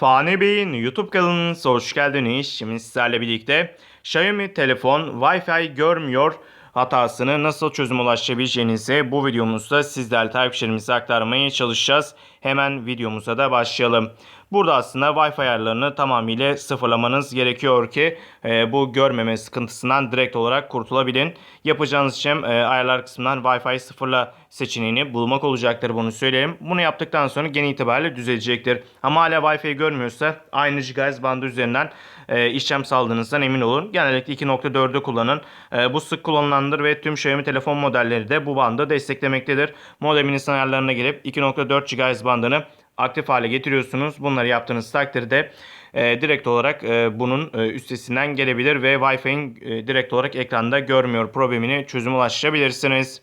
Fani Bey'in YouTube kanalınıza hoş geldiniz. Şimdi sizlerle birlikte Xiaomi telefon Wi-Fi görmüyor hatasını nasıl çözüm ulaşabileceğinizi bu videomuzda sizlerle takipçilerimize aktarmaya çalışacağız. Hemen videomuza da başlayalım. Burada aslında Wi-Fi ayarlarını tamamıyla sıfırlamanız gerekiyor ki e, bu görmeme sıkıntısından direkt olarak kurtulabilin. Yapacağınız işlem e, ayarlar kısmından Wi-Fi sıfırla seçeneğini bulmak olacaktır bunu söyleyeyim. Bunu yaptıktan sonra genel itibariyle düzelecektir. Ama hala Wi-Fi görmüyorsa aynı GHz bandı üzerinden e, işlem sağladığınızdan emin olun. Genellikle 2.4'ü kullanın. E, bu sık kullanılandır ve tüm Xiaomi telefon modelleri de bu bandı desteklemektedir. Modeminizin ayarlarına gelip 2.4 GHz bandını aktif hale getiriyorsunuz. Bunları yaptığınız takdirde e, direkt olarak e, bunun e, üstesinden gelebilir ve Wi-Fi'nin e, direkt olarak ekranda görmüyor problemini çözüm ulaşabilirsiniz.